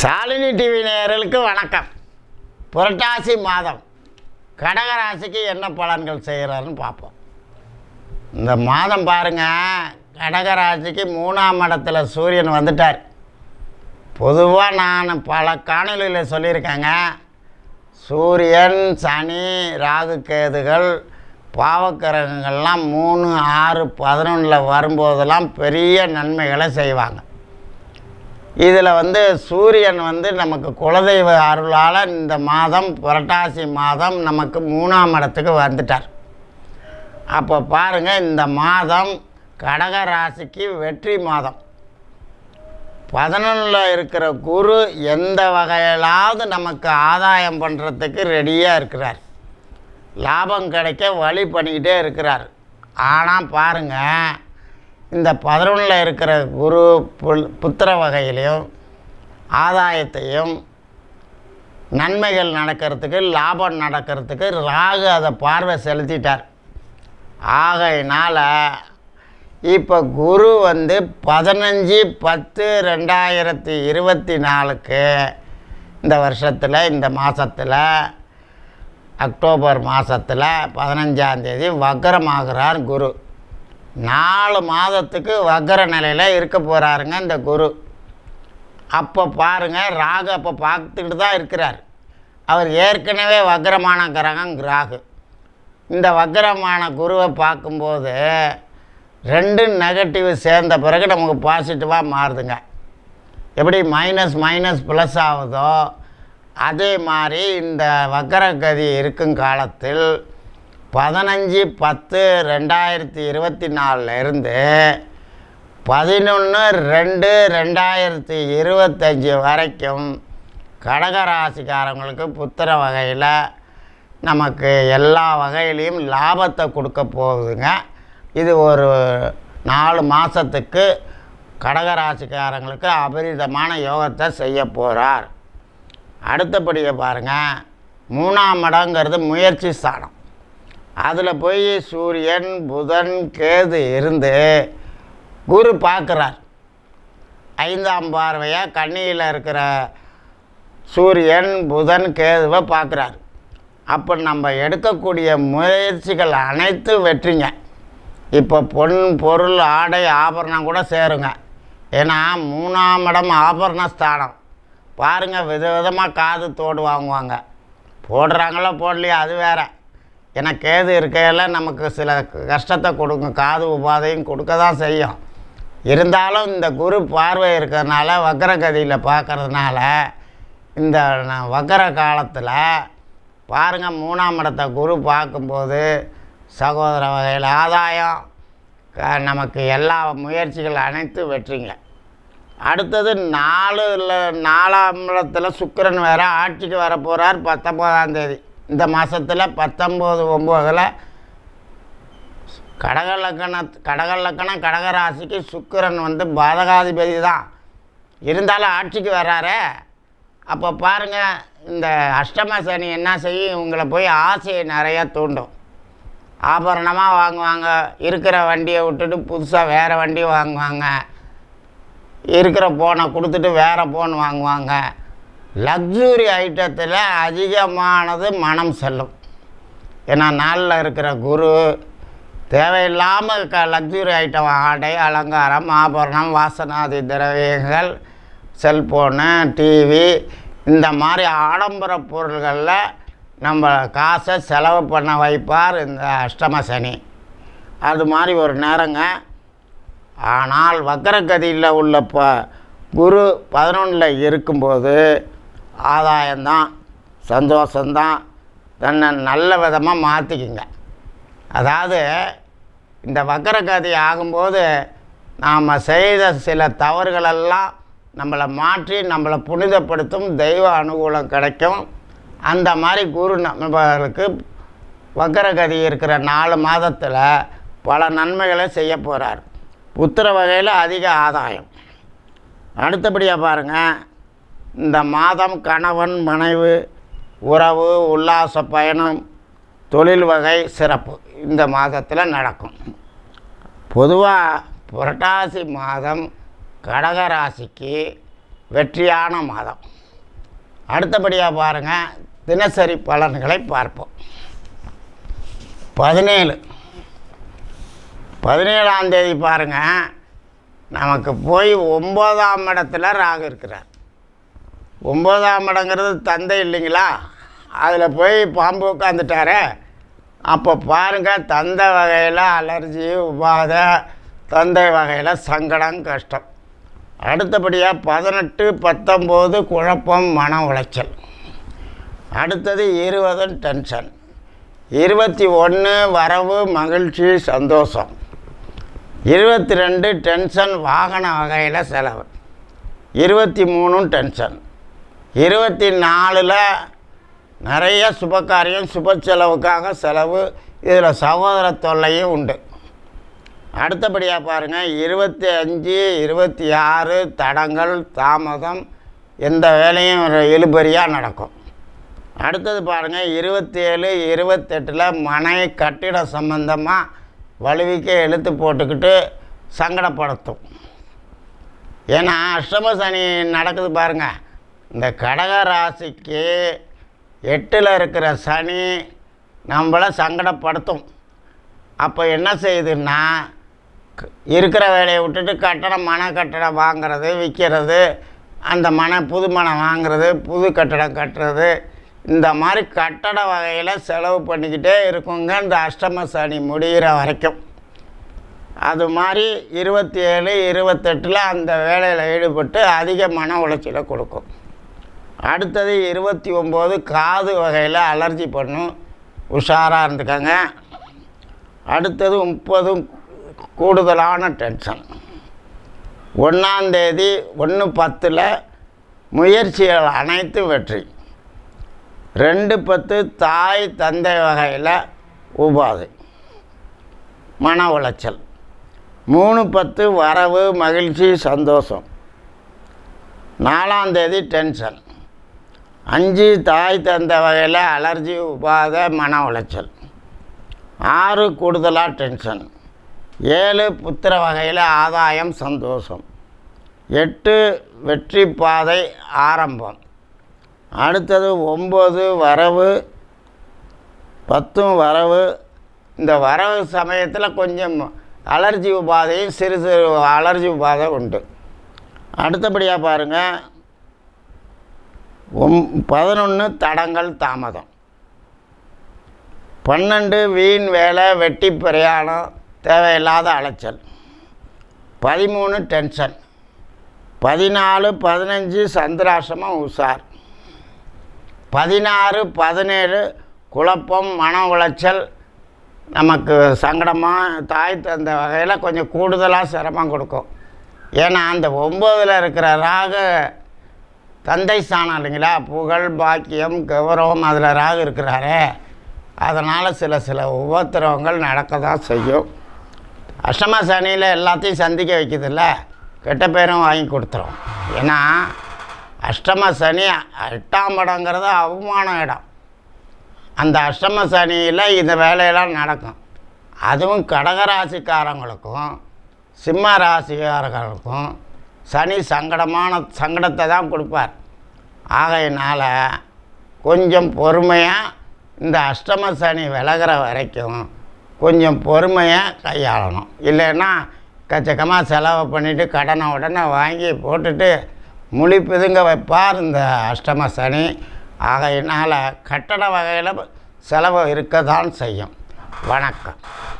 Shalini TV நேயர்களுக்கு வணக்கம். புரட்டாசி மாதம். கடகராசிக்கு என்ன பலன்கள் செய்கிறாருன்னு பார்ப்போம். இந்த மாதம் பாருங்க கடகராசிக்கு மூணாம் இடத்துல சூரியன் வந்துட்டார். பொதுவாக நான் பல காணொலியில் சொல்லியிருக்கேங்க. சூரியன் சனி ராகு கேதுகள் பாவக்கிரகங்கள்லாம் மூணு ஆறு பதினொன்றில் வரும்போதெல்லாம் பெரிய நன்மைகளை செய்வாங்க. இதில் வந்து சூரியன் வந்து நமக்கு குலதெய்வ அருளால் இந்த மாதம் புரட்டாசி மாதம் நமக்கு மூணாம் இடத்துக்கு வந்துட்டார். அப்போ பாருங்கள் இந்த மாதம் கடக ராசிக்கு வெற்றி மாதம். பதினொன்றில் இருக்கிற குரு எந்த வகையிலாவது நமக்கு ஆதாயம் பண்ணுறதுக்கு ரெடியாக இருக்கிறார். லாபம் கிடைக்க வழி பண்ணிக்கிட்டே இருக்கிறார். ஆனால் பாருங்கள் இந்த பதினொன்றில் இருக்கிற குரு புல் புத்திர வகையிலையும் ஆதாயத்தையும் நன்மைகள் நடக்கிறதுக்கு லாபம் நடக்கிறதுக்கு ராகு அதை பார்வை செலுத்திட்டார். ஆகையினால் இப்போ குரு வந்து பதினஞ்சு பத்து ரெண்டாயிரத்தி இருபத்தி நாலுக்கு இந்த வருஷத்தில் இந்த மாதத்தில் அக்டோபர் மாதத்தில் பதினஞ்சாந்தேதி வக்கரமாகிறார் குரு. நாலு மாதத்துக்கு வக்கர நிலையில் இருக்க போகிறாருங்க இந்த குரு. அப்போ பாருங்கள் ராகு அப்போ பார்த்துக்கிட்டு தான் இருக்கிறார். அவர் ஏற்கனவே வக்கரமான கிரகம் ராகு. இந்த வக்கரமான குருவை பார்க்கும்போது ரெண்டு நெகட்டிவ் சேர்ந்த பிறகு நமக்கு பாசிட்டிவாக மாறுதுங்க. எப்படி? மைனஸ் மைனஸ் ப்ளஸ் ஆகுதோ அதே மாதிரி இந்த வக்கரகதி இருக்கும் காலத்தில் பதினஞ்சு பத்து ரெண்டாயிரத்தி இருபத்தி நாலுலேருந்து பதினொன்று ரெண்டு ரெண்டாயிரத்தி இருபத்தஞ்சி வரைக்கும் கடகராசிக்காரங்களுக்கு புத்திர வகையில் நமக்கு எல்லா வகையிலையும் லாபத்தை கொடுக்க போகுதுங்க. இது ஒரு நாலு மாதத்துக்கு கடகராசிக்காரங்களுக்கு அபரிதமான யோகத்தை செய்ய போகிறார் அடுத்தபடியை பாருங்கள் மூணாம் இடங்கிறது முயற்சி ஸ்தானம் அதில் போய் சூரியன் புதன் கேது இருந்து குரு பார்க்குறார். ஐந்தாம் பார்வையாக கண்ணியில் இருக்கிற சூரியன் புதன் கேதுவை பார்க்குறார். அப்போ நம்ம எடுக்கக்கூடிய முயற்சிகள் அனைத்தும் வெற்றிங்க. இப்போ பொன் பொருள் ஆடை ஆபரணம் கூட சேருங்க. ஏன்னா மூணாம் இடம் ஆபரண ஸ்தானம் பாருங்கள் விதவிதமாக காது தோடு வாங்குவாங்க. போடுறாங்களோ போடலையோ அது வேற. ஏன்னா கேது இருக்கையில் நமக்கு சில கஷ்டத்தை கொடுக்கும் காது உபாதையும் கொடுக்க தான் செய்யும். இருந்தாலும் இந்த குரு பார்வை இருக்கிறதுனால வக்கரகதியில் பார்க்கறதுனால இந்த வக்கர காலத்தில் பாருங்கள் மூணாம் இடத்த குரு பார்க்கும்போது சகோதர வகையில் ஆதாயம் நமக்கு எல்லா முயற்சிகள் அனைத்தும் வெற்றிங்க. அடுத்தது நாலு நாலாம் இடத்துல சுக்கரன் வேற ஆட்சிக்கு வர போகிறார் பத்தொம்போதாம் தேதி. இந்த மாதத்தில் பத்தொம்போது ஒம்போதில் கடகலக்கண கடகலக்கணம் லக்கணம் கடகராசிக்கு சுக்கிரன் வந்து பாதகாதிபதி தான். இருந்தாலும் ஆட்சிக்கு வர்றாரே அப்போ பாருங்கள் இந்த அஷ்டம சனி என்ன செய்யும்? இவங்களை போய் ஆசையை நிறையா தூண்டும். ஆபரணமாக வாங்குவாங்க. இருக்கிற வண்டியை விட்டுட்டு புதுசாக வேறு வண்டி வாங்குவாங்க. இருக்கிற ஃபோனை கொடுத்துட்டு வேறு ஃபோன் வாங்குவாங்க. லக்ஸுரி ஐட்டத்தில் அதிகமானது மனம் செல்லும். ஏன்னா நாளில் இருக்கிற குரு தேவையில்லாமல் க லக்ஸுரி ஐட்டம் ஆடை அலங்காரம் ஆபரணம் வாசனாதி திரவியங்கள் செல்ஃபோனு டிவி இந்த மாதிரி ஆடம்பர பொருள்களில் நம்ம காசை செலவு பண்ண வைப்பார் இந்த அஷ்டம சனி. அது மாதிரி ஒரு நேரங்க. ஆனால் வக்கரகதியில் உள்ள ப குரு பதினொன்றில் இருக்கும்போது ஆதாயம்தான் சந்தோஷந்தான் தன்னை நல்ல விதமாக மாற்றிக்குங்க அதாவது இந்த வக்கரகதி ஆகும்போது நாம் செய்த சில தவறுகளெல்லாம் நம்மளை மாற்றி நம்மளை புனிதப்படுத்தும் தெய்வ அனுகூலம் கிடைக்கும். அந்த மாதிரி குரு நண்பர்களுக்கு வக்கரகதி இருக்கிற நாலு மாதத்தில் பல நன்மைகளை செய்ய போகிறார் புத்திர வகையில் அதிக ஆதாயம். அடுத்தபடியாக பாருங்கள் இந்த மாதம் கணவன் மனைவி உறவு உல்லாச பயணம் தொழில் வகை சிறப்பு இந்த மாதத்தில் நடக்கும். பொதுவாக புரட்டாசி மாதம் கடகராசிக்கு வெற்றியான மாதம். அடுத்தபடியாக பாருங்கள் தினசரி பலன்களை பார்ப்போம். பதினேழு. பதினேழாம் தேதி பாருங்கள் நமக்கு போய் ஒம்பதாம் இடத்துல ராகு இருக்கிறார். ஒம்பதாம் இடங்கிறது தந்தை இல்லைங்களா? அதில் போய் பாம்பு உட்காந்துட்டார அப்போ பாருங்கள் தந்தை வகையில் அலர்ஜி உபாத தந்தை வகையில் சங்கடம் கஷ்டம். அடுத்தபடியாக பதினெட்டு பத்தொம்போது குழப்பம் மன உளைச்சல். அடுத்தது இருபது டென்ஷன் இருபத்தி ஒன்று வரவு மகிழ்ச்சி சந்தோஷம். இருபத்தி ரெண்டு டென்ஷன் வாகன வகையில் செலவு. இருபத்தி மூணும் டென்ஷன் இருபத்தி நாலில் நிறைய சுபகாரியம் சுப செலவுக்காக செலவு. இதில் சகோதர தொல்லையும் உண்டு. அடுத்தபடியாக பாருங்கள் இருபத்தி அஞ்சு இருபத்தி ஆறு தடங்கள் தாமதம் எந்த வேலையும் ஒரு இழுபறியாக நடக்கும். அடுத்தது பாருங்கள் இருபத்தி ஏழு இருபத்தெட்டில் மனை கட்டிட சம்பந்தமாக வலுவிக்க இழுத்து போட்டுக்கிட்டு சங்கடப்படுத்தும். ஏன்னா அஷ்டம சனி நடக்குது பாருங்கள் இந்த கடக ராசிக்கு எட்டில் இருக்கிற சனி நம்மளை சங்கடப்படுத்தும். அப்போ என்ன செய்யுதுன்னா இருக்கிற வேலையை விட்டுட்டு கட்டடம் மன கட்டடம் வாங்குறது விற்கிறது அந்த மன புது மனம் வாங்குறது புது கட்டடம் கட்டுறது இந்த மாதிரி கட்டட வகையில் செலவு பண்ணிக்கிட்டே இருக்குங்க இந்த அஷ்டம சனி முடிகிற வரைக்கும். அது மாதிரி இருபத்தி ஏழு இருபத்தெட்டில் அந்த வேலையில் ஈடுபட்டு அதிக மன உளைச்சலை கொடுக்கும். அடுத்தது இருபத்தி ஒம்பது காது வகையில் அலர்ஜி பண்ணும் உஷாராக இருந்துக்கங்க. அடுத்தது முப்பதும் கூடுதலான டென்ஷன். ஒன்றாந்தேதி ஒன்று பத்தில் முயற்சிகள் அனைத்தும் வெற்றி. ரெண்டு பத்து தாய் தந்தை வகையில் உபாதை. மன உளைச்சல். மூணு பத்து வரவு மகிழ்ச்சி சந்தோஷம். நாலாம் தேதி டென்ஷன். அஞ்சு தாய் தந்த வகையில் அலர்ஜி உபாத மன உளைச்சல். ஆறு கூடுதலாக டென்ஷன். ஏழு புத்திர வகையில் ஆதாயம் சந்தோஷம். எட்டு வெற்றி பாதை ஆரம்பம். அடுத்தது ஒம்பது வரவு. பத்தும் வரவு. இந்த வரவு சமயத்தில் கொஞ்சம் அலர்ஜி உபாதையும் சிறு சிறு அலர்ஜி உபாதை உண்டு. அடுத்தபடியாக பாருங்கள் ஒம் பதினொன்று தடங்கள் தாமதம். பன்னெண்டு வீண் வேலை வெட்டி பிரயாணம் தேவையில்லாத அலைச்சல். பதிமூணு டென்ஷன். பதினாலு பதினஞ்சு சந்திராசிரமம் உஷார். பதினாறு பதினேழு குழப்பம் மன உளைச்சல். நமக்கு சங்கடமாக தாய் தந்த வகையில் கொஞ்சம் கூடுதலாக சிரமம் கொடுக்கும். ஏன்னா அந்த ஒம்பதில் இருக்கிற ராக தந்தை ஸ்தானம் இல்லைங்களா? புகழ் பாக்கியம் கௌரவம் அதில் ராகு இருக்கிறாரே. அதனால் சில சில உபத்திரவங்கள் நடக்க தான் செய்யும். அஷ்டம சனியில் எல்லாத்தையும் சந்திக்க வைக்குதுல்ல. கெட்ட பேரும் வாங்கி கொடுத்துரும். ஏன்னா அஷ்டம சனி எட்டாம் படங்கிறது அவமான இடம். அந்த அஷ்டம சனியில் இந்த வேலையெல்லாம் நடக்கும். அதுவும் கடகராசிக்காரங்களுக்கும் சிம்ம ராசிக்காரர்களுக்கும் சனி சங்கடமான சங்கடத்தை தான் கொடுப்பார். ஆகையினால் கொஞ்சம் பொறுமையாக இந்த அஷ்டம சனி விலகிற வரைக்கும் கொஞ்சம் பொறுமையாக கையாளணும். இல்லைன்னா கச்சக்கமாக செலவு பண்ணிவிட்டு கடனை உடனே வாங்கி போட்டுட்டு முழிப்புதுங்க பிதுங்க வைப்பார் இந்த அஷ்டம சனி. ஆகையினால் கட்டட வகையில் செலவு இருக்க தான் செய்யும். வணக்கம்.